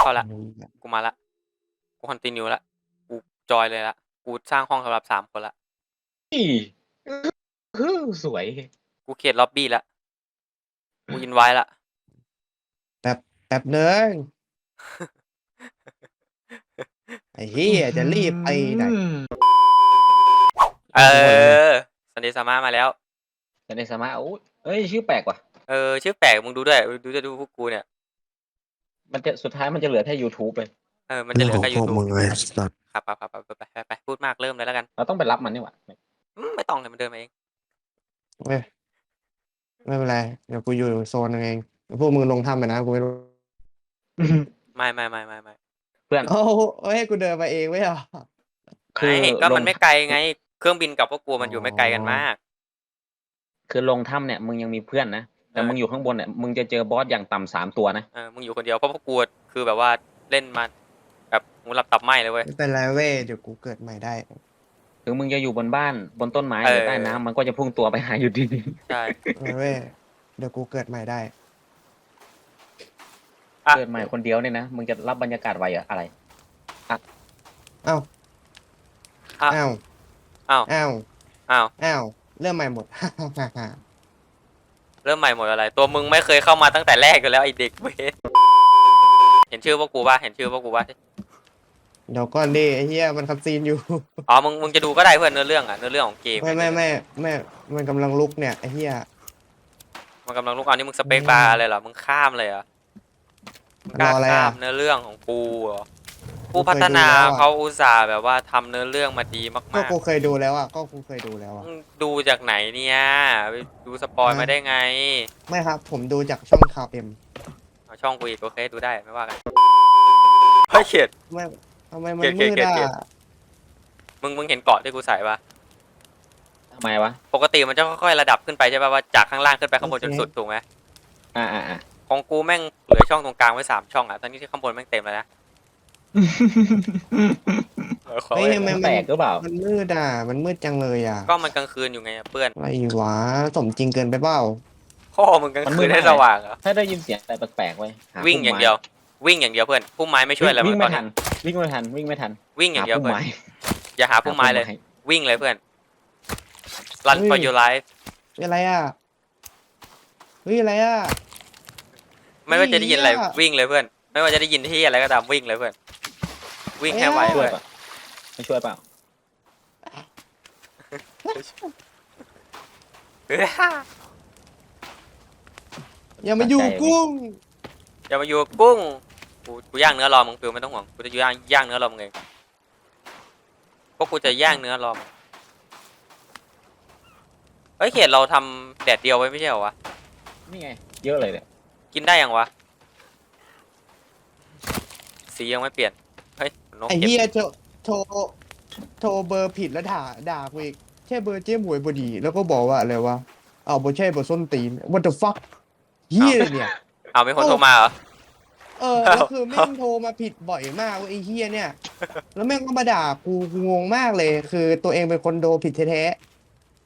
เข้าละ กูมาละ กูคอนติเนียละ กูจอยเลยละ กูสร้างห้องสำหรับสามคนละอีคือสวย กูเขียนล็อบบี้ละ กูอินไว้ละ แป๊บนึงไอ้เฮียจะรีบไปไหน อืมเออซันเดย์ซามามาแล้ว แต่ในสมาโอ้ยเอ้ย ชื่อแปลกว่ะ เออ ชื่อแปลกมึงดูด้วย ดูจะดูพวกกูเนี่ย มันจะสุดท้ายมันจะเหลือแค่ YouTube เลย เออมันจะเหลือแค่พยูวกทูบมึงเลยสัตว์ครับครับครับไปไปไปไปพูดมากเริ่มเลยแล้วกันเราต้องไปรับมันนี่หว่าอืมไม่ต้องเลยมันเดินมาเอง เว้ยไม่เป็นไร เดี๋ยวกูอยู่โซนเองพวกมึงลงถ้ำไปนะกูไม่รู้ไม่ไม่ไม่ไม่ไม่เพื่อนโอ้เอ้ยกูเดินมาเองไม่เหรอคือไม่ก็มันลง ไม่ไกลไง เครื่องบินกับพวกกูมันอยู่ไม่ไกลกันมาก คือลงถ้ำเนี่ยมึงยังมีเพื่อนนะ แต่เออมึงอยู่ข้างบนเนี่ยมึงจะเจอบอสอย่างต่ำสามตัวนะเออมึงอยู่คนเดียวเพราะพวกกูคือแบบว่าเล่นมาแบบงูหลับตับไหมเลยเว้ย ไม่เป็นไรเว้ยเดี๋ยวกูเกิดใหม่ได้ ถึงมึงจะอยู่บนบ้านบนต้นไม้เออหรือใต้น้ำมันก็จะพุ่งตัวไปหาอยู่ดีใช่ไม่เว้ยเดี๋ยวกูเกิดใหม่ได้อะเกิดใหม่คนเดียวเนี่ยนะมึงจะรับบรรยากาศไวอะอะไรอ้าวอะอ้าวอ้าวอ้าวอ้าวอ้าวเริ่มใหม่หมด เริ่มใหม่หมดอะไร ตัวมึงไม่เคยเข้ามาตั้งแต่แรกกันแล้วไอเด็กเวทเห็นชื่อพวกกูป่ะเห็นชื่อพวกกูป่ะเดี๋ยวก่อนดิไอ้เหี้ยมันคัดซีนอยู่ อ๋อมึงมึงจะดูก็ได้เพื่อนเนื้อเรื่องอะเนื้อเรื่องของเกมไม่ไม่ไม่ไม่มันกำลังลุกเนี่ยไอ้เหี้ยมันกำลังลุกเอานี่มึงสเปคบาร์เลยเหรอมึงข้ามเลยเหรอมึงกล้ารออะไรข้าอะมเนื้อเรื่องของกูเหรอกู ผู้เคยพัฒนาดูแล้วอะเขาอุตส่าห์แบบว่าทำเนื้อเรื่องมาดีมาก็กกูเคยดูแล้วอะก็กูเคยดูแล้วอะๆมึงดูจากไหนเนี่ยไปดูสปอยฮะมาได้ไงไม่ครับ ผมดูจากช่องข่าวเอ็มเอาช่องกูอีกโอเคดูได้ไม่ว่ากันเฮ้ยเขียด ไม่ทำไมมันเกลียดมืดเกลียดอะเกลียด มึงมึงเห็นเกาะที่กูใส่ปะทำไมวะ ปกติมันจะค่อยๆระดับขึ้นไปใช่ปะว่าจากข้างล่างขึ้นไปข้างบนจนสุดถูกไหมอ่าอ่าอ่าของกูแม่งเหลือช่องตรงกลางไว้สามช่องอะตอนนี้ที่ข้างบนแม่งเต็มแล้วนะ เออขอเฮ้ยไว้ทำไมมันมันแปลกหรือเปล่า มันมืดอะ มันมืดจังเลยอะ ก็มันกลางคืนอยู่ไงเพื่อนอะไรวะ สมจริงเกินไปเปล่า พ่อมึงกลางมันมืคืดนให้มาก สว่างเหรอถ้าได้ยินเสียงอะไรแปลกๆไว้หวิ่งพุ่มอย่างไม้เดียว วิ่งอย่างเดียวเพื่อนพุ่มไม้ไม่ช่วยอะไรวิ่งมึไม่งตอนทันี้นวิ่งไม่ทันวิ่งไม่ทันวิ่งอย่างเดียวหเพื่อนพุ่มไม้อย่าหาพุ่มไม้เลย วิ่งเลยเพื่อน run for your life เฮ้ยอะไรอะเฮ้ยอะไรอะ ไม่ว่าจะได้ยินอะไรเหี้ย วิ่งเลยเพื่อน ไม่ว่าจะได้ยินที่อะไรก็ตามวิ่งเลยเพื่อน วิ่งแค่ไหวเอ้ยเพื่อนช่วยปะไม่ช่วยเปล่าอย่ามาอยู่กุ้งอย่ามาอยู่กับกุ้งกูกูย่างเนื้อรอมึงฟิวไม่ต้องห่วงกูจะย่างย่างเนื้อรอมึงเองพวกกูจะย่างเนื้อรอมึงเฮ้ยเขตเราทำแดดเดียวไว้ไม่ใช่เหรอวะนี่ไง เยอะเลยเนี่ยกินได้ยังวะสียังไม่เปลี่ยนเฮ้ย นกไอ้เก็บเหี้ยโทรโทรโทรเบอร์ผิดแล้วด่าด่ากูอีกใช่เบอร์เจ๊หมวยบดี แล้วก็บอกว่าอะไรวะเอาบ่ใช่เบอร์ส้นตีน what the fuck เหี้ยอะไรเนี่ย เอามีคนโทรมาเหรอ เออแล้วคือแม่งโทรมาผิดบ่อยมากเว้ยไอ้เฮียเนี่ย แล้วแม่งก็มาด่ากูกูงงมากเลย คือตัวเองเป็นคนโดนผิดแท้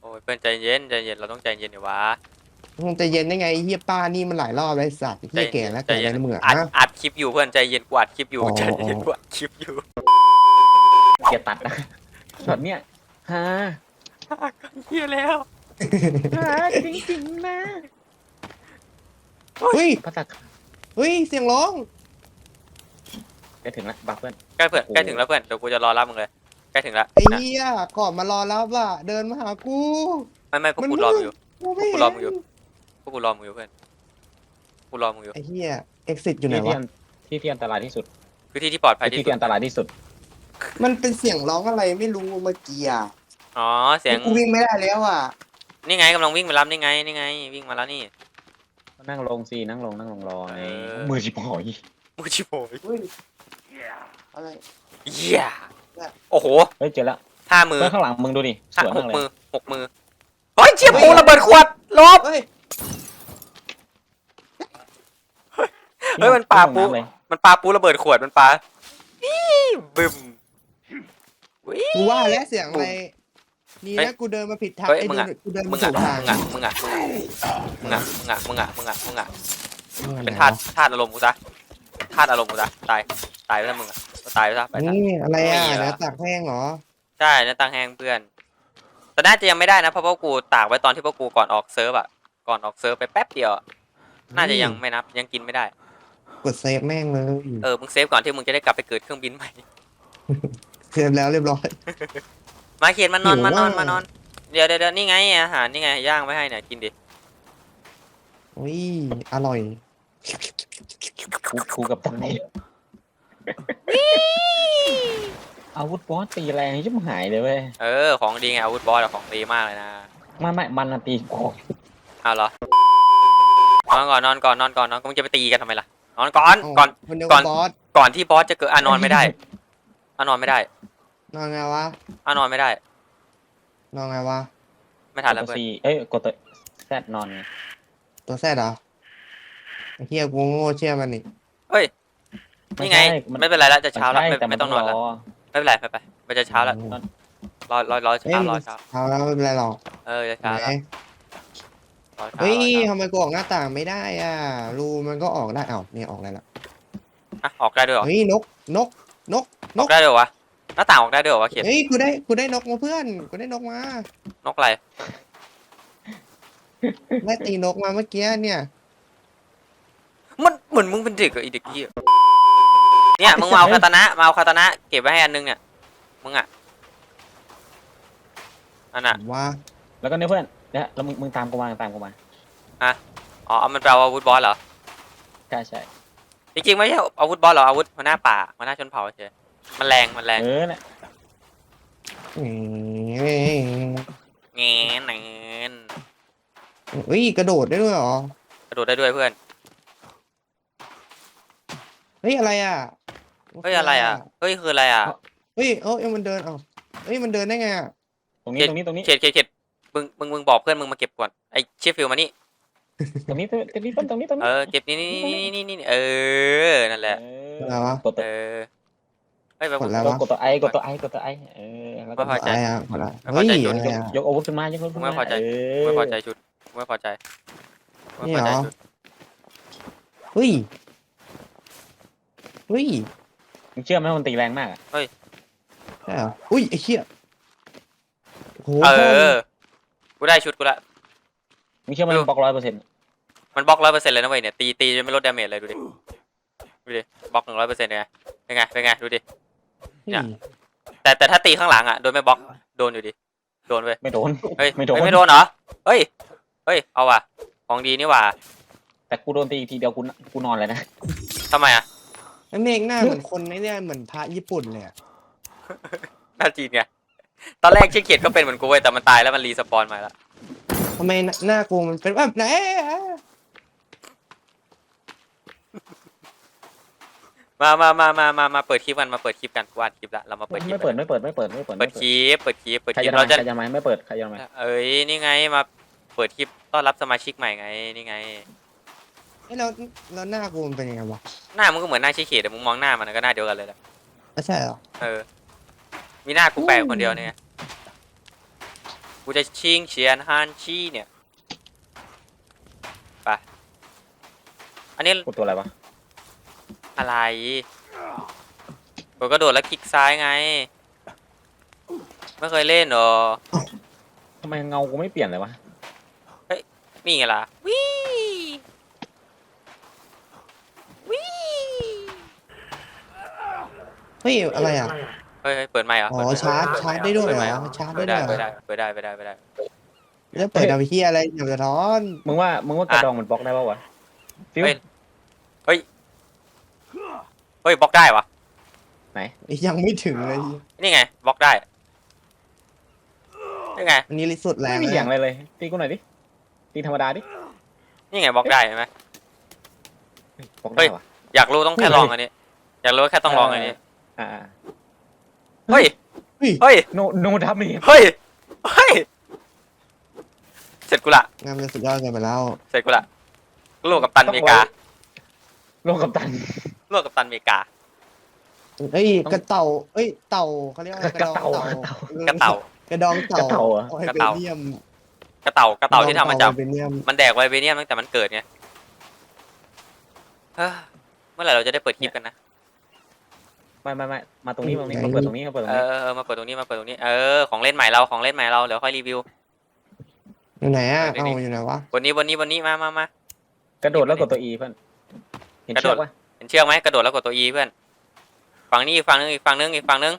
โอ้ยเพื่อนใจเย็นใจเย็นเราต้องใจเย็นอยู่วะๆ มึงใจะเย็นได้ไงไอ้เฮียป้านี่มันหลายรอบแล้วไอ้สัตว์ไอ้เฮียแก่แล้วใจเกิดอะเย็ไรนในเมืองอัดฮะอัดคลิปอยู่เพื่อนใจเย็นกูอัดคลิปอยู่อ๋อ ใจเย็นกูอัดคลิปอยู่เกียร์ตัดนะช็อตเนี้ยฮาเฮียแล้วฮาจริงๆนะเฮ้ยพัตตาเฮ้ยเสียงร้องจะถึงแล้วบักเพื่อนใกล้เพื่อนโอ้โหใกล้ถึงแล้วเพื่อนเดี๋ยวกูจะรอรับมึงเลยใกล้ถึงแล้วไอ้นะเฮียก่อนมารอรับว่ะเดินมาหากู ไม่ไม่พวกมัน กูมืดรอมึงอยู่ กูไม่กูเห็นรอมึงอยู่ พวกกูรอมึงอยู่เพื่อนกูรอมึงอยู่ไอ้เฮีย exit อยู่ไหนที่ที่วะ อันที่ที่อันตรายที่สุดคือที่ที่ปลอดภัยที่ที่สุดที่อันตรายที่สุด มันเป็นเสียงร้องอะไรไม่รู้เมื่อกี้อะอ๋อเสียงกูวิ่งไม่ได้แล้วอะนี่ไงกำลังวิ่งมารับนี่ไงนี่ไง วิ่งมาแล้วนี่ นั่งลงสินั่งลงนั่งลงรอไงเออ มือชิบหอยมูชิโบยเฮ้ยอะไรเยี่ยโอ้โหเฮ้ยเจอแล้วห้ามือเพื่อนข้างหลังมึงดูดิสห้าวยหมากกเลยมือหกมือเฮ้ยเชี่ยปูระเบิดขวดลบเฮ้ย เฮ้ยมันปลาปู มันปลาปูระเบิดขวดมันปลาบึ้มวิกูว่าแล้วเสียงอะไรนี่นะกูเดินมาผิดทางไอ้มึงอะกูเดินมาถูะมึงอะมึงอะมึงอะมึงอะมึงอะมึงอะมึงอะเป็นธาตุธาตุอารมณ์กูซะธาตุอารมณ์กูซะตายตายไปแล้วมึงอะตายไปซะไปะนี่อะไรอะเนื้อตักแห้งเหรอใช่เนื้อตักแห้งเพื่อนแต่น่าจะยังไม่ได้นะเพราะพวกกูตากไว้ตอนที่พวกกูก่อนออกเซิร์ฟอะก่อนออกเซิร์ฟไปแป๊บเดียว น่าจะยังไม่นับยังกินไม่ได้ กดเซฟแม่งเลยเออมึงเซฟก่อนที่มึงจะได้กลับไปเกิดเครื่องบินใหม่เซฟแล้วเรียบร้อย มาเขียนมานอนหิวมานอนมากมานอนเดี๋ยวเดี๋ยวเดี๋ยวนี่ไงอาหารนี่ไงย่างไว้ให้เนี่ยกินดิอุ้ยอร่อยกูกูกับตันนี่อาวุธบอสตีแรงชิบหายเลยเว้ย เออของดีไงอาวุธบอสอะของดีมากเลยนะไม่ไม่มันน่ะตีกูเอาเหรอ นอนก่อนนอนก่อนนอนก่อนนอนก็มึงจะไปตีกันทำไมล่ะ นอนก่อนก่อนมันเดียวก่กัอน บบอสก่อนที่บอสจะเกิดอะนอนไม่ได้อะนอนไม่ได้นอนไงวะอะนอนไม่ได้ นอนไงวะไม่ทันกแล้วดเพื่อน ซีเอ้ยกดตัวแซดนอนไงตัวแซดเหรอไอ้เฮียกูโง่เชื่อมันนี่เฮ้ยนี่ไงไม่เป็นไรแล้วจะเช้าแล้วใช่ไม่แต่ไม่ต้องนอนแล้วรไม่เป็นไรไปไปไปจะเช้าแล้วรอรอรอเอ้ยเช้ารอเช้าเช้าแล้วไม่เป็นไรหรอกเออจะเช้าไหนแล้ว รอเช้าเฮ้ยรอเช้าทำไมกูออกหน้าต่างไม่ได้อะรูมันก็ออกได้เอ้าเนี่ยออกได้ละอะออกได้ด้วยเหรอเฮ้ยนกนก นกนออกกได้ด้วยเหรอวะหน้าต่างออกได้ด้วยเหรอวะเขียนเฮ้ยกูได้กูได้นกมาเพื่อนกูได้นกมานกอะไรได้ตีนกมาเมื่อกี้เนี่ย มันเหมือนมึงเป็นเด็กอะไอเด็กเหี้ยเนี่ยมึงมาเอาคาตานะมาเอาคาตานะเก็บไว้ให้อันนึงเนี่ยมึงอะอันน่ะว่าแล้วก็เนี่ยเพื่อน เนี่ยแล้วมึงมึงตามกูมาตามกูมาอ๋อเอามันแปลว่าอาวุธบอสเหรอ ใช่ใช่จริงๆไม่ใช่อาวุธบอสหรออาวุธหัวหน้าป่าหัวหน้าชนเผ่าเฉยมันแรงมันแรงเออเนี่ยอืมเงี้ยเงี้ยเฮ้ยกระโดดได้ด้วยเหรอ กระโดดได้ด้วยเพื่อน เฮ้ยอะไรอะเฮ้ยอะไรอะ เฮ้ยคืออะไรอะ เฮ้ยเอ้ยมันเดินเอ้าเฮ้ยมันเดินได้ไงอะตรงนี้ตรงนี้ตรงนี้เข็ดเข็ดเข็ด มึงมึงมึงบอกเพื่อนมึงมาเก็บก่อนไอเชฟฟิลมานี่ตรงนี้ตรงนี้ตรงนี้ตรงนี้เออเก็บนี่นี่นี่นี่นี่นี่เออนั่นแหละอะไรวะกดเอตัวอเฮ้ยแบบ กดแล้วกดตัวไอกดตัวไอกดตัวไอเออแล้วก็ไม่พอใจ อะไรอะอะไรไม่พอเฮ้ยใจอะไรจุดอะ ยกอาวุธขึ้นมายกอาวุธขึ้นไม่มาพอใจเอไม่พอใจชุดไม่พอใจไม่นี่พอเหรใจอชุดเฮ้ยเฮ้ยมึงเชื่อไหมว่ามันตีแรงมากอะ ใช่เหรออุ้ยไอ้เหี้ยโอ้โหเออ กูได้ชุดกูละมึงเชื่อไหมมันบล็อกร้อยเปอร์เซ็นต์มันบล็อกร้อยเปอร์เซ็นต์เลยนะเว้ยเนี่ยตีตีจนไม่ลดดาเมจเลยดูดิดูดิบล็อกหนึ่งร้อยเปอร์เซ็นต์ไงเป็นไงเป็นไงดูดิ เนี่ย แต่แต่ถ้าตีข้างหลังอะโดนไม่บล็อกโดนอยู่ดิโดนเว้ยไม่โดน เฮ้ยไม่โดน เฮ้ยไม่โดนเหรอเฮ้ยเฮ้ยเอาว่ะของดีนี่ว่ะแต่กูโดนตีอีกทีเดียวกูนกูนอนเลยนะ ทำไมอะไอ้เมฆหน้าเหมือนคนไอ้เนี่ยเหมือนพระญี่ปุ่นเลยอะหน้าจีนไง ตอนแรกชื่อเขียดก็เป็นเหมือนกูเว้ยแต่มันตายแล้วมันรีสปอนใหม่ละทำไมหน้าหน้ากูมันเป็นแบบไหนอะมามามามามามาเปิดคลิปกันมาเปิดคลิปกันกูอัดคลิปละเรามาเปิดคลิปไม่เปิดไม่เปิดไม่เปิดไม่เปิดเปิดคลิปเปิดคลิปเปิดใครคลิปจะมาเราจะใครจะมาไม่เปิดใครจะมาเอ้ยนี่ไงมาเปิดคลิปต้อนรับสมาชิกใหม่ไงนี่ไง เอ้ยแล้วแล้วหน้ากูมันเป็นยังไงวะหน้ามึงก็เหมือนหน้าชื่อเขียดแต่มึงมองหน้ามันก็หน้าเดียวกันเลยแหละไม่ใช่เหรอเออ มีหน้ากูแปลกคนเดียวเนี่ยกูจะชิงเฉียนฮันชี่เนี่ยไปอันนี้กูตัวอะไรวะอะไรกดกระโดดแล้วคลิกซ้ายไง ไม่เคยเล่นเหรอทำไมเงากูไม่เปลี่ยนเลยวะนี่ไงล่ะวิวิเฮ้ยอะไรอะ เฮ้ยเฮ้ยเปิดไมค์เหรอะอ๋อชาร์จชาร์จได้ด้วยเหรอชาร์จเปิได้ดด้ได้วยเหรเปิดอได้เปิดได้เปิดได้เปิดได้ แล้วเปิดดาวเฮียอะไรอย่าสะท้อนมึงว่ามึงว่ากระดองมันบล็อกได้ป่าวะฟิวเฮ้ย เฮ้ยบล็อกได้วะยังไม่ถึงเลยนี่ไงบล็อกได้นี่ไงอันนี้ลิสุดแรไม่งมีเลเสียงอะไรเลยตีกูหน่อยดิตีธรรมดาดินี่ไงบล็อกได้เห็นไหมบล็อกเฮ้ได้ยวะอยากรู้ต้องแค่ลองอันนี้ อยากรู้แค่ต้องลองอันนี้ อ่า เฮ้ย เฮ้ยเฮ้ย โนโนดับมีเฮ้ย เฮ้ย เสร็จกูละ งานมันสุดยอดเกินไปแล้ว เสร็จกูละลูกกับตันอเมริกา โลกกับตันลูกกับตันอเมริกา เอ้ยกระเต่า เอ้ยเต่าเขาเรียกว่ากระดองเต่า กระเต่า กระดองเต่ากระเต่าเหรอไวเบเนียมกระเต่ากระเต่าที่ทำมาจาก ไวเบเนียมมันแดกไวเบเนียมตั้งแต่มันเกิดไงเฮ้ยเมื่อไหร่เราจะได้เปิดคลิปกันนะ ไม่ไม่ไม่มาตรงนี้มาตรงนี้มาเปิดตรงนี้มาเปิดตรเองนี้อเออมาเปิดตรงนี้มาเปิดตรงนี้เออของเล่นใหม่เราของเล่นใหม่เราเดี๋ยวค่อยรีวิว อยู่ไหนอะเดี๋ยวเอานี้อยู่ไหนวะบนนี้บนนี้บนนี้มามามา กระโดดแล้วกดตัว E เพื่อนเห็นกระโดเชือดกปะเห็นเชือกไหมกระโดดแล้วกดตัว E เพื่อนฝั่งนี้อีกฝั่งนึงอีกฝั่งนึงอีกฝั่งนึง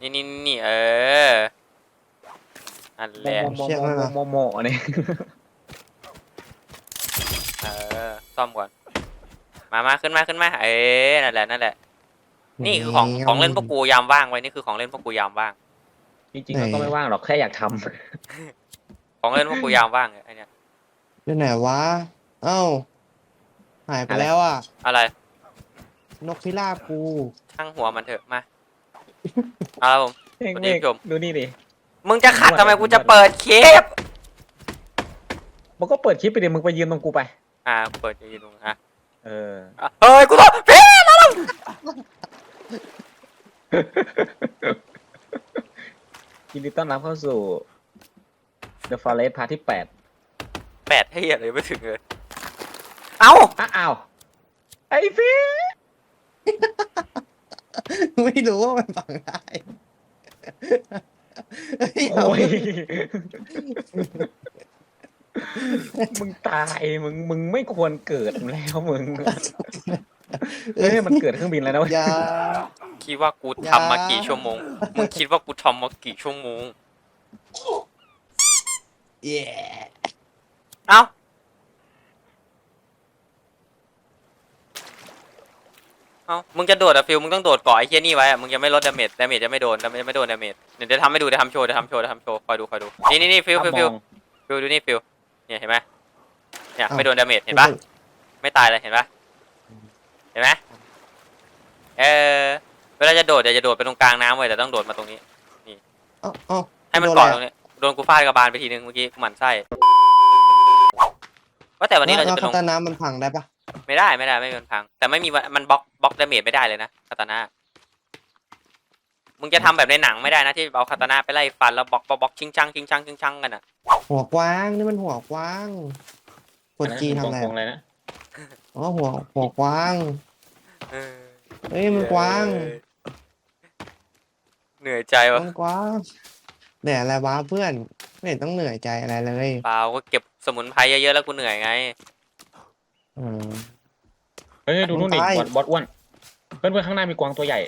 นี่นี่นี่เอออันแหละโมโมโมโมโมโมเนี่ยเออซ่อมก่อนมามาขึ้นมาขึ้นมาเอ้นั่นแหละนั่นแหละ นี่คือของของเล่นพวกกูยามว่างไว้นี่คือของเล่นพวกกูยามว่าง จริงๆเราก็ไม่ว่างหรอกแค่อยากทของเล่นพวกกูยามว่างไอ้เนี่ยอยู่ไหนวะ เอ้า หายไปแล้วอะ อะไร นกพิราบกูช่างหัวมันเถอะมาเอาละผมำเฮ้ยสวัสดีเมฆผู้ชม ดูนี่ดิมึงจะขัดทำไมกูจะเปิดคลิป มันก็เปิดคลิปไปดิมึงไปยืนตรงกูไป อ่าเปิดอยู่ตรงอะเออ อะเฮ้ยกูโดนพี่ ยินดีต้อนรับเข้าสู่ The Forest Part ที่แปดแปดให้อะไรไม่ถึงเลย เอ้าอ้าวไอ้พี่ไม่รู้ว่ามันฟังได้เฮ้ยเอาโอ้ยมึงตายมึงมึงไม่ควรเกิดแล้วมึง เอ้ยมันเกิดเครื่องบินแล้วนะเว้ยอย่าคิดว่ากูอย่าทำมากี่ชั่วโมง มึงคิดว่ากูทำมากี่ชั่วโมง เย่เอ้า เอ้า มึงจะโดดอะฟิลมึงต้องโดดเกาะไอ้เฮี้ยนี่ไว้อะมึงจะไม่ลดดาเมจ ดาเมจจะไม่โดน ดาเมจจะไม่โดนดาเมจ เดี๋ยวจะทำให้ดูเดี๋ยวทำโชว์ เดี๋ยวทำโชว์ เดี๋ยวทำโชว์ คอยดู คอยดู นี่นี่นี่ฟิลฟิลฟิลมองฟิลดูนี่ฟิลเนี่ยเห็นไหมเนี่ยไม่โดนดาเมจ เห็นปะไม่ตายเลยเห็นปะ เห็นไหมเออเวลาจะโดดเดี๋ยวจะโดดไปตรงกลางน้ำไว้แต่ต้องโดดมาตรงนี้ เอ้าเอ้าให้มันโดนเกาะอะไรตรงนี้โดนกูฟาดกระบาลไปทีนึงเมื่อกี้กูหมั่นไส้ว่าแต่วันนี้เราจะแล้วไปลคางตาน้ำมันพังได้ปะไม่ได้ไม่ได้ไม่มีมันพัง แต่ไม่มีวันมันบล็อกบล็อกดาเมจไม่ได้เลยนะคาตาน่ามึงจะทำแบบในหนังไม่ได้นะที่เอาคาตาน่าไปไล่ฟันแล้วบล็อกบล็อกบล็อกชิงชังชิงชังชิงชังกันอะหัวกว้างนี่มันหัวกว้างกดจีทำอะไรกงๆเลยนะ อ๋อหัวหัวกว้างเออเฮ้ยมันกว้างเหนื่อยใจวะมันกว้างเหนื่อยอะไรวะเพื่อน ไม่เห็นต้องเหนื่อยใจอะไรเลยเปล่าก็เก็บสมุนไพรเยอะๆแล้วกูเหนื่อยไงอืมเฮ้ยดูนู่นดิตายบอสบอสอ้วนเพื่อนเพื่อนข้างหน้ามีกวางตัวใหญ่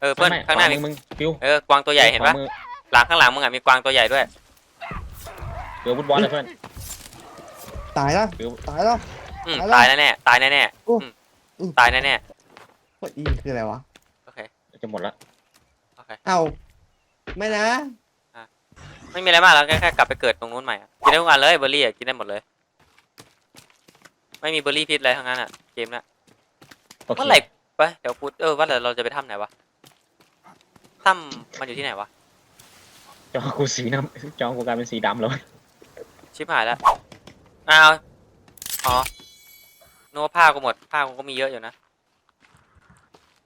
เออเพื่อนไม่ข้างหน้าขวมีมึงฟิวเออกวางตัวใหญ่เห็นปะขวามือหลังข้างหลังมึงอะมีกวางตัวใหญ่ด้วยเดี๋ยวบุตบอสนะเพื่อนตายแล้วฟิวตายแล้ว อืมอะไรตายแน่ๆตายแน่ๆอู้อืมอู้ตายแน่กดอีคืออะไรวะ ๆโอเคจะหมดละโอเคเอาไม่นะ ไม่มีอะไรมากแล้วแค่แค่กลับไปเกิดตรงนู้นใหม่อะกินได้ทุกอันเลยเบอร์รี่อะกินได้หมดเลย ไม่มีเบอร์รี่พิษอะไรทั้งนั้นอะเกมน่ะโอเคเมื่อไหร่ไปเดี๋ยวพูดเออว่าแต่เราจะไปถ้ำไหนวะถ้ำมันอยู่ที่ไหนวะจอกูสีน้ำจอกูกลายเป็นสีดำแล้วชิบหายแล้วอ้าวอ๋อ นึกว่าผ้ากูหมดผ้ากูก็มีเยอะอยู่นะ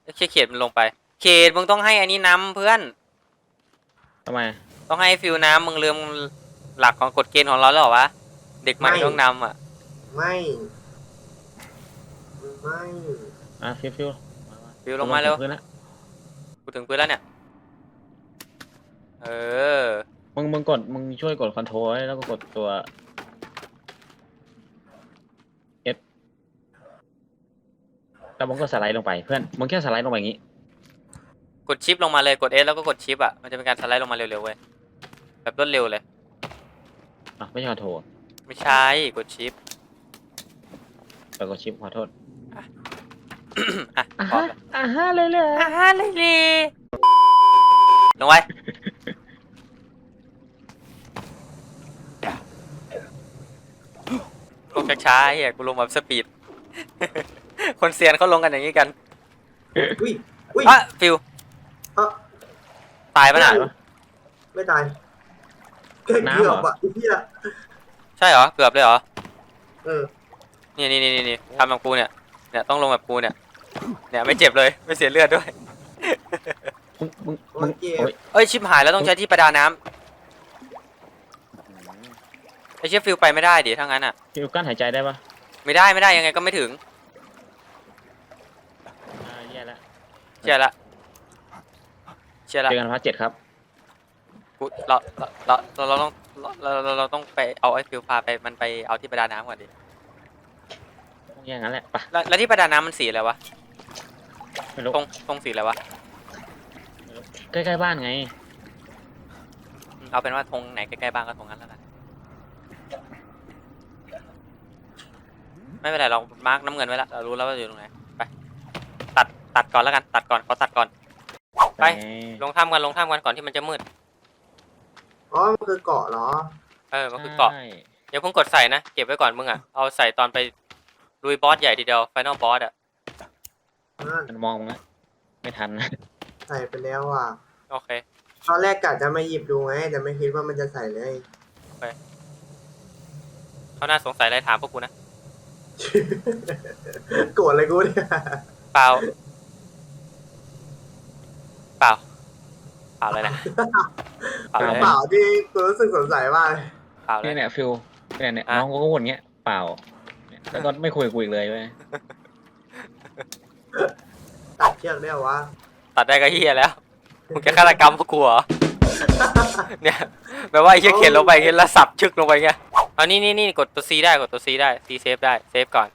เอ้ยเขียเขียดมันลงไป เขตมึงต้องให้อันนี้น้ำเพื่อน ทำไม ต้องให้ฟิลน้ำมึงลืมหลักของกฎเกณฑ์ของเราแล้วเหรอวะ เด็กใหม่ไม่ ต้องนำอะ ไม่ ไม่อะฟิวฟิวฟิลลงมาเร็ว พื้นละกูถึงพื้นแล้วเนี่ย เออ มึงมึงกดมึงช่วยกดคอนโทรลแล้วก็กดตัว แล้วมึงก็สไลด์ลงไปเพื่อนมึงแค่สไลด์ลงไปอย่างนี้ กดชิปลงมาเลยกด S แล้วก็กดชิปอะมันจะเป็นการสไลด์ลงมาเร็วๆเว้ยแบบรวดเร็วเลย อะไม่ใช่คอนโทรลไม่ใช่กดชิปแต่กดชิปขอโทษอะพร้อมแล้วอ่าฮะเลยเลยอ่าเลยเลยลงไว้ลงช้าๆเฮียกูลงแบบสปีด คนเซียนเขาลงกันอย่างนี้กันอุ้ยอุ้ยอะฟิวเอ้าตายปะน่ะไม่ตายเกือบน้ำเหรออะไอ้เหี้ยใช่เหรอเกือบเลยเหรอเออนี่นี่นี่นี่ทำแบบกูเนี่ยเนี่ยต้องลงแบบกูเนี่ยเนี่ยไม่เจ็บเลยไม่เสียเลือดด้วยมึงมึงมึงโอ้ยเอ้ยชิบหายแล้วต้องใช้ที่ประดาน้ำไอเชี่ยฟิวไปไม่ได้ดิถ้างั้นอะฟิวกั้นหายใจได้ปะไม่ได้ไม่ได้ยังไงก็ไม่ถึง เชื่อละเชื่อละเจอกันพาร์ทเจ็ดครับ กูเราเราเราเราต้องเราเราเราต้องไปเอาไอ้ฟิวพาไปมันไปเอาที่ประดาน้ำก่อนดิอย่างนั้นแหละไปแล้วแล้วที่ประดาน้ำมันสีอะไรวะไม่รู้ตรงตรงสีอะไรวะใกล้ๆบ้านไง อืมเอาเป็นว่าธงไหนใกล้ๆบ้านก็ธงนั้นแล้วกันไม่เป็นไรเรามาร์กน้ำเงินไว้แล้วเรารู้แล้วว่าอยู่ตรงไหนไป ตัดตัดก่อนแล้วกัน ตัดก่อนเขาตัดก่อน ไป ลงถ้ำกันลงถ้ำกันก่อนที่มันจะมืด อ๋อ มันคือเกาะเหรอ เออ มันคือเกาะใช่อย่าเพิ่งกดใส่นะ เก็บไว้ก่อนมึงอะ เอาใส่ตอนไปลุยบอสใหญ่ทีเดียว ไฟนอลบอสอะนั่นมันมองมึงนะไม่ทันนะใส่ไปแล้วอะ โอเค ตอนแรกกะจะมาหยิบดูไง แต่ไม่คิดว่ามันจะใส่เลยเขาน่าสงสัยอะไรถามพวกกูนะ โกรธอะไรกูเนี่ย เปล่า เปล่าเปล่าเลยนะเปล่าเลยเปล่าที่กูรู้สึกสงสัยมากเลยเปล่าเลเนี่ยย เนี่ยฟิลเนี่ยเนี่ยอะ น้องกูก็วนเงี้ยเปล่าเนี่ยแล้วก็ไม่คุยกับกูอีกเลยเว้ยตัดเชือกได้เหรอวะตัดได้ก็เฮียแล้วมึงจะฆาตกรรมพวกกูเหรอเนี่ยแปลว่าไอ้เฮียเขียนลงไปเงี้ยแล้วสับชึกลงไปเงี้ยเอานี่นี่นี่กดตัว C ได้กดตัว C ได้ C เซฟได้เซฟก่อน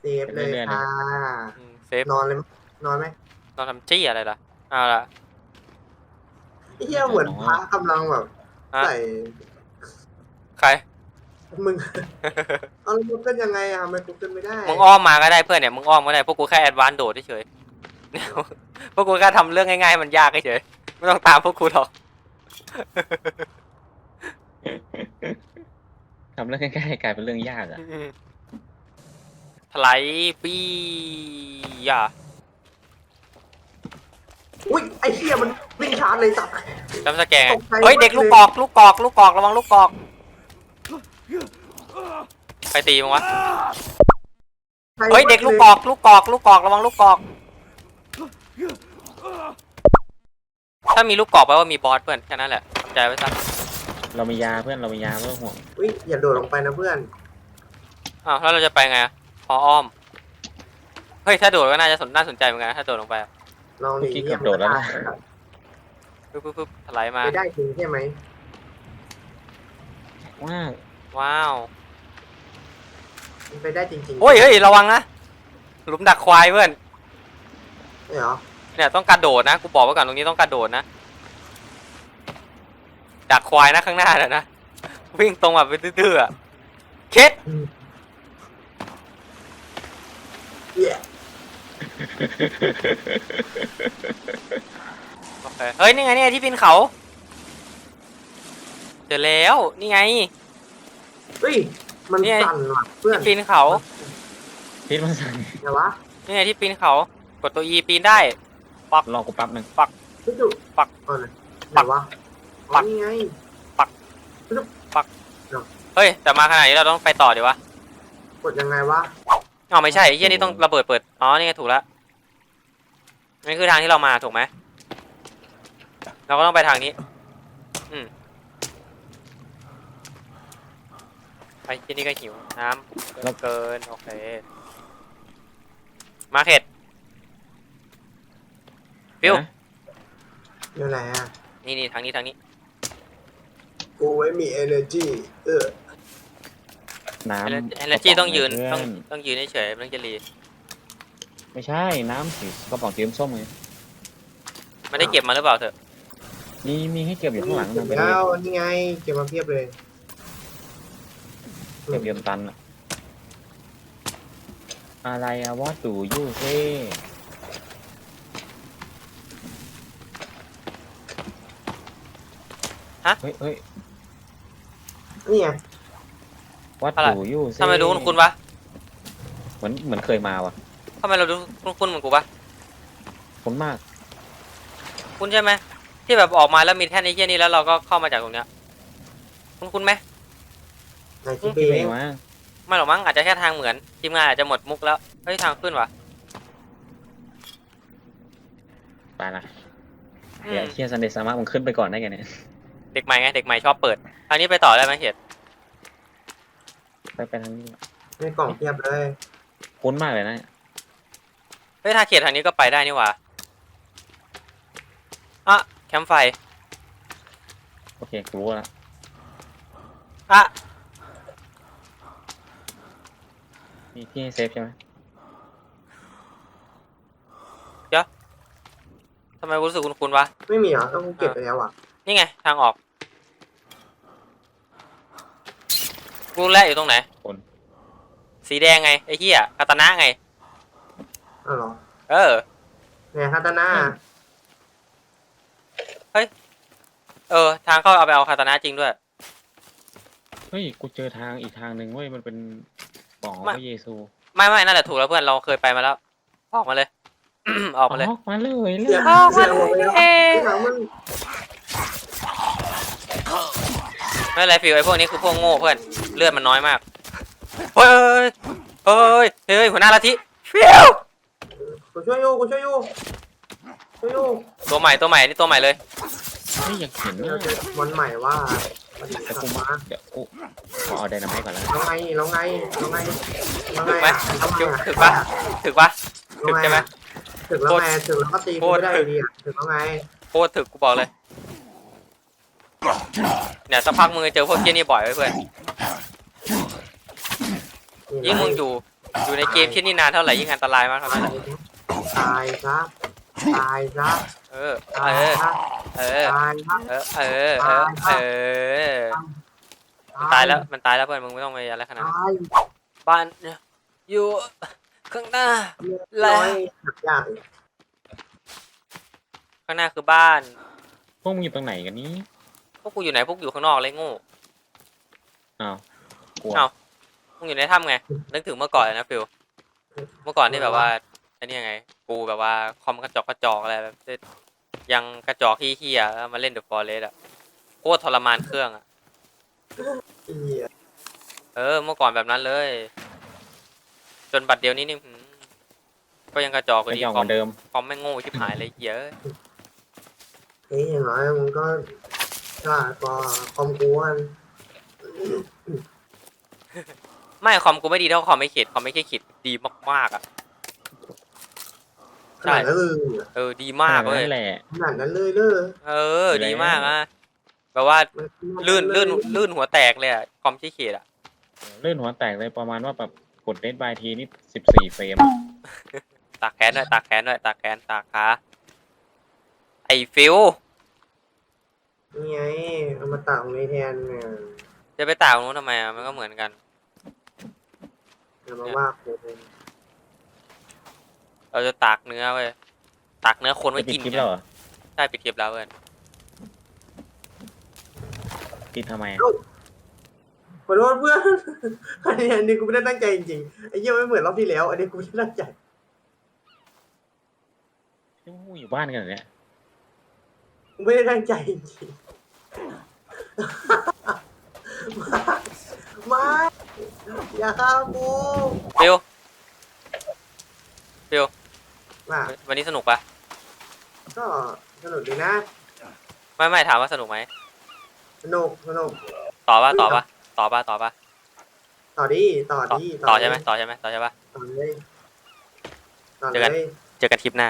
เซฟเลยค่ะอืมเซฟนอนเลยไหมนอนไหม นอนทำจี้อะไรล่ะเอาละไอ้เหี้ยเหมือนพระกำลังแบบอะใส่ใคร มึง เอาแล้วมันเป็นยังไงอะทำไมกูขึ้นไม่ได้มึงอ้อมมาก็ได้เพื่อนเนี่ยมึงอ้อมก็ได้พวกกูแค่แอดวานโดดเฉยๆเนี่ยพวกกูแค่ทำเรื่องง่ายๆให้มันยากเฉยๆไม่ต้องตามพวกกูหรอก ทำเรื่องใกล้ๆกลายเป็นเรื่องยากอะ ถลายปีอย่า อุ้ยไอ้เหี้ยมันวิ่งชาร์จเลยสัตว์ จำสแกนไงตกใจเฮ้ยมากเด็กลูกเลยกอกลูกกอกลูกกอกระวังลูกกอกใครตีมึงวะเฮ้ยเด็กลูกกอกลูกกอกลูกกอกระวังลูกกอก ถ้ามีลูกกอกแปลว่ามีบอสเพื่อนแค่นั้นแหละทำใจไว้ซะเรามียาเพื่อนเรามียาเพื่อห่วงอุ้ยอย่าโดดลงไปนะเพื่อนอ้าวแล้วเราจะไปไงอะพออ้อม เฮ้ยถ้าโดดก็น่าจะสนน่าสนใจเหมือนกันนะถ้าโดดลงไปอะ ลองดิเมื่อกี้เหี้ยเกือบโดดแล้วนะ ปึ๊บปึ๊บปึ๊บถลายมา ไม่ได้จริงใช่ไหมว้าวว้าว มันไปได้จริงๆโอ้ยเฮ้ยระวังนะ หลุมดักควายเพื่อนไม่เหรอเนี่ยต้องกระโดดนะ กูบอกไว้ก่อนตรงนี้ต้องกระโดดนะ ดักควายนะข้างหน้าน่ะนะ วิ่งตรงแบบไปตื้อๆอะเคสเหี้ย โอเคเฮ้ย นี่ไงนี่ไงที่ปีนเขา เจอแล้ว นี่ไง เฮ้ย มันนี่ไงสั่นว่ะเพื่อนที่ปีนเขาพิษมันสั่งไงวะนี่ไงที่ปีนเขา กดตัว E ปีนได้ รอกูแป๊บหนึงพี่จุปักเออไหนปักวะปัอ๋อกนี่ไงเฮ้ย แต่มาขนาดนี้เราต้องไปต่อดีวะกดยังไงวะ อ๋อไม่ใช่ไอ้เหี้ยนี่ต้องระเบิดเปิด อ๋อ นี่ไงถูกแล้ว นี่คือทางที่เรามาถูกไหมเราก็ต้องไปทางนี้ อืมไปที่นี่ก็หิวน้ำแล้วเกินโอเคมาเข็ดฟิวนะ อยู่ไหนอะ นี่นี่ทางนี้ทางนี้ กูไม่มี energy เออ น้ำเอเนจีต้องยืนกระป๋ต้องเพื่ต้องยืนเฉยๆไม่ต้องจะรี ไม่ใช่น้ำสีกระป๋องสีส้มไงไม่ได้เก็บมาหรือเปล่าเถอะมีมีให้เก็บอยู่ข้างหลังเก็นะบไปเลแล้ยวนี่ไงเก็บมาเพียบเลยเก็บเรียมตันอะอะไรอะวอตูยูเซ่ฮะเฮ้ยเฮ้ยนี่ไงวัดอะไรตูยูเซ่ทำไมรู้คุณคุณวะ เหมือนเหมือนเคยมาว่ะทำไมเราดูคุณคุณเหมือนกูปะคุ้นมาก คุณใช่ไหมที่แบบออกมาแล้วมีแท่นไอ้เหี้ยนี่แล้วเราก็เข้ามาจากตรงเนี้ยคุณคุณไหมไหนคิดคิดเอเองงวะไม่หรอกมั้งอาจจะแค่ทางเหมือนทีมงานอาจจะหมดมุกแล้วเฮ้ยทางขึ้นวะไปละอืเดี๋ยวมเชียร์ซันเดย์สามารถมึงขึ้นไปก่อนได้ไงเนี่ย เด็กใหม่ไงเด็กใหม่ชอบเปิดทางนี้ไปต่อได้ไหมเหตุไปไปทางนี้ดีกว่าในกล่องเพียบเลยคุ้นมากเลยนะไป ฮ้ยถ้าเขตทางนี้ก็ไปได้นี่หว่าอะแคมป์ไฟโอเคกูรู้แล้วอะมีที่ให้เซฟใช่ไหมทำไมรู้สึกคุ้นๆวะ ไม่มีเหรอต้องเก็บไปแล้วอะนี่ไง ทางออกกูรู้แล้วอยู่ตรงไหน คน สีแดงไง ไอ้เหี้ยคาตานะไง อ้าวเหรอเออ เนี่ยคาตาน่าเออ ทางเข้าเอาไปเอาคาตานะจริงด้วย เฮ้ย กูเจอทางอีกทางหนึ่งเว้ย มันเป็นกล่องของมาพระเยซูไม่ไม่นั่นแหละถูกแล้วเพื่อนเราเคยไปมาแล้ว ออกมาเลย ออกมาเลย ออกมาเลยเลเสียยออกมาเลยเสียงมันไม่เป็นไรฟิวไอ้พวกนี้คือพวกโง่เพื่อนเลือดมันน้อยมากเฮ้ยเฮ้ยเฮ้ยหัวหน้าลัทธิฟิว กูช่วยอยู่กูช่วยอยู่ช่วยอยู่ตัวใหม่ตัวใหม่นี่ตัวใหม่เลยไม่อยากเห็นเดี๋ยวนะเจอวันใหม่ว่าวันนี้แต่กลักูบมามาเดี๋ยวกูขอเอาไดนาไมต์ก่อนแล้วแล้วไงแล้วไงแล้วไงแล้วไงถึกไหมอะทำไมอะถึกปะถึกปะถึกใช่ไหมถึกแล้วไงถึกแล้วก็ตีโคกูตรไม่ได้ดีอะถึกแล้วไงโคตรถึกกูบอกเลยเนี่ยสักพักมึงจะเจอพวกเกี้ยนี่บ่อยไว้เพื่อนยิ่งมึงอยู่อยู่ในเกมที่นี่นานเท่าไหร่ยิ่งอันตรายมากเท่านั้นแหละ ตายซะตายซะเออตายเออซะเออ ตายซะเออ เออ เออ เออ มันตายแล้ว มันตายแล้วเพื่อน มึงไม่ต้องไปอะไรขนาดนั้นตายบ้านอยู่ข้างหน้า แล้วร้อยหักอย่างข้างหน้าคือบ้าน พวกมึงอยู่ตรงไหนกันนี้พวกกูอยู่ไหน พวกกูอยู่ข้างนอกเลยโง่อ้าวกลัวอ้าว มึงอยู่ในถ้ำไง นึกถึงเมื่อก่อนเลยนะฟิว เมื่อก่อนที่แบบว่าไอ้ นี่ไง กูแบบว่าคอมกระจอกกระจอกอะไรแบบที่ยังกระจอกเฮี้ยๆแล้วมาเล่นเดอะฟอเรสอะโคตรทรมานเครื่องอะเหี้ยเออเมื่อก่อนแบบนั้นเลย จนบัดเดียวนี้นี่หืมก็ยังกระจอกอยู่ไม่ดียอมคอเหมมือนเดิมคอมไม่งโง่ชิบหายเลยเหี้ยอะเฮ้ยอย่างน้อยมึงก็ก็ก็คอมกูกันไม่คอมกูไม่ดีเท่าคอมไม่ขีดคอมไม่แค่ขีดดีมากๆอะ ขนาดนั้นเลยเหรอเออดีมากเลยนั่นแหละ ขนาดนั้นเลยเลยเออ ดีมากอะแบบว่ามันลื่นลื่นลื่นหัวแตกเลยอะคอมที่ขีดอะเลื่อนหัวแตกเลยประมาณว่าแบบกดเดดบายทีนี่สิบสี่เฟรม ตากแขนด้วยตากแขนด้วยตากแขนตากขาไอ้ฟิวนี่ไงเอามาตักในแทนเนี่ยจะไปตากตรงนู้นทำไมอะมันก็เหมือนกันอย่ามาว่ากู เราจะตากเนื้อเว้ยตากเนื้อคนไว้จะปิกิดนคลิปแล้วเหรอใช่ปิดคลิปแล้วเว้ยปิดทำไมอะขอโทษเพื่อนอันนี้อันนี้กูไม่ได้ตั้งใจจริงๆไอ้เหี้ยไม่เหมือนรอบที่แล้ว อันนี้กูไม่ได้ตั้งใจพวกมึงอยู่บ้านกันเหรอเนี่ยกูไม่ได้ตั้งใจจริงๆไม่อย่าฆ่ากูฟิวว่าวันนี้สนุกปะก็สนุกดีนะไม่ไม่ถามว่าสนุกไหมสนุกสนุกต่อปะต่อปะต่อปะต่อปะต่อดีต่อต่อดีต่อใช่ไหมต่อใช่ไหมต่อใช่ปะต่อเลยต่อเจอกันเลยเจอกันคลิปหน้า